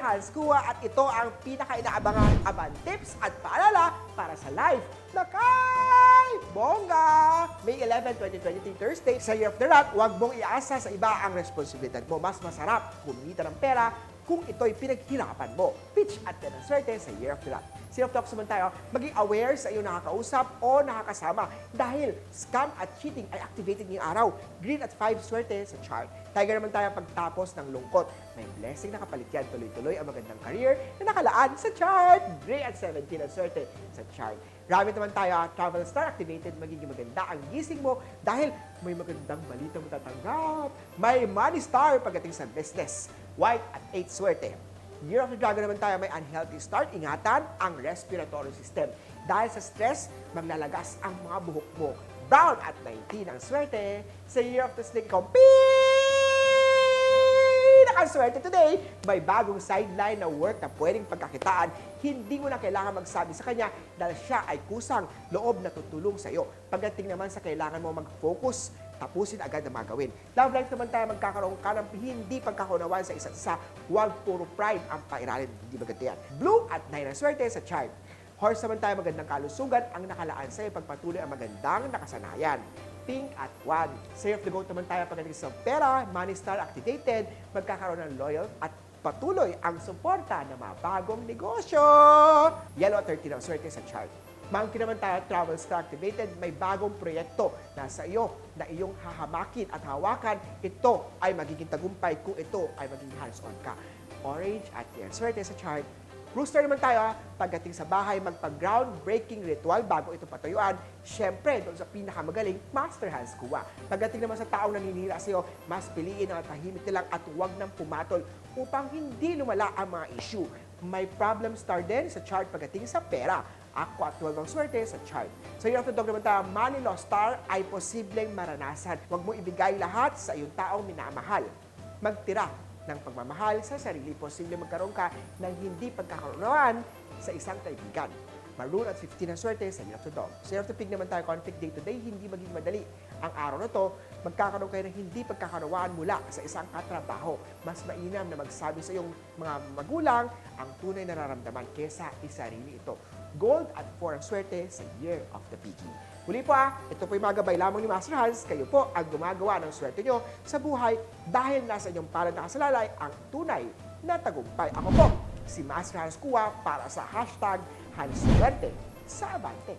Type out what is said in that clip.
Hans Kua at ito ang pinaka-inaabangan aban tips at paalala para sa life na kay Bongga! May 11, 2023 Thursday, sa Year of the Rat, huwag mong iasa sa iba ang responsibilidad mo. Mas masarap kumita ng pera kung ito'y pinaghirapan mo. Pitch at ang swerte sa Year of the Rat. Zero Talks naman tayo, maging aware sa iyong nakakausap o nakakasama dahil scam at cheating ay activated ngayong araw. Green at 5 swerte sa chart. Tiger naman tayo pagtapos ng lungkot. May blessing na kapalit yan. Tuloy-tuloy ang magandang career na nakalaan sa chart. Gray at 17 ang swerte sa chart. Rabbit naman tayo, travel star activated, magiging maganda ang gising mo dahil may magandang balita mo tatanggap. May money star pagdating sa business. White at 8 swerte. Year of the Dragon naman tayo, may unhealthy start. Ingatan ang respiratory system. Dahil sa stress, maglalagas ang mga buhok mo. Brown at 19 ang swerte. Sa Year of the Snake, pinakaswerte today, may bagong sideline na work na pwedeng pagkakitaan. Hindi mo na kailangan magsabi sa kanya dahil siya ay kusang loob na tutulong sa iyo. Pagdating naman sa kailangan mo mag-focus, tapusin agad ang mga gawin. Love life naman tayo magkakaroon ka ng hindi pagkakaunawaan sa isa't isa. Huwag puro pride ang pairalin. Hindi maganda yan. Blue at 9 ang swerte sa chart. Horse naman tayo magandang kalusugan ang nakalaan sa iyo pagpatuloy ang magandang nakasanayan. Pink at 1. Say of the goat naman tayo pagdating sa pera, money star activated, magkakaroon ng loyal at patuloy ang suporta ng mga bagong negosyo. Yellow at 13 ang swerte sa chart. Monkey naman tayo, travel star activated, may bagong proyekto na sa iyo na iyong hahamakin at hawakan. Ito ay magiging tagumpay kung ito ay magiging hands-on ka. Orange at yan, swerte sa chart. Rooster naman tayo, ha. pagdating sa bahay, magpag-groundbreaking ritual bago ito patuyuan. Siyempre, doon sa pinakamagaling, Master Hans Kuwa. Pagdating naman sa taong naninira sa iyo, mas piliin ang tahimik na lang at huwag nang pumatol upang hindi lumala ang mga issue. May problem star din sa chart pagdating sa pera. Ako at 12 ang swerte sa chart. Sa Year of the Dog naman tayo, Money Lost Star ay posibleng maranasan. Huwag mo ibigay lahat sa iyong taong minamahal. Magtira ng pagmamahal sa sarili, posible magkaroon ka ng hindi pagkakaunawaan sa isang kaibigan. Maroon at 15 ang swerte sa Year of the Dog. Sa Year of the Pig naman tayo, conflict day to day, hindi maging madali. Ang araw na to, magkakaroon kayo ng hindi pagkakaunawaan mula sa isang katrabaho. Mas mainam na magsabi sa iyong mga magulang ang tunay na nararamdaman kesa isarili ito. Gold at 4 ang swerte sa Year of the Piggy. Muli po ah, ito po yung mga lamang ni Master Hans. Kayo po ang gumagawa ng swerte nyo sa buhay dahil nasa inyong palad nakasalalay ang tunay na tagumpay. Ako po, si Master Hans Kua para sa hashtag Hans Swerte sa Abante.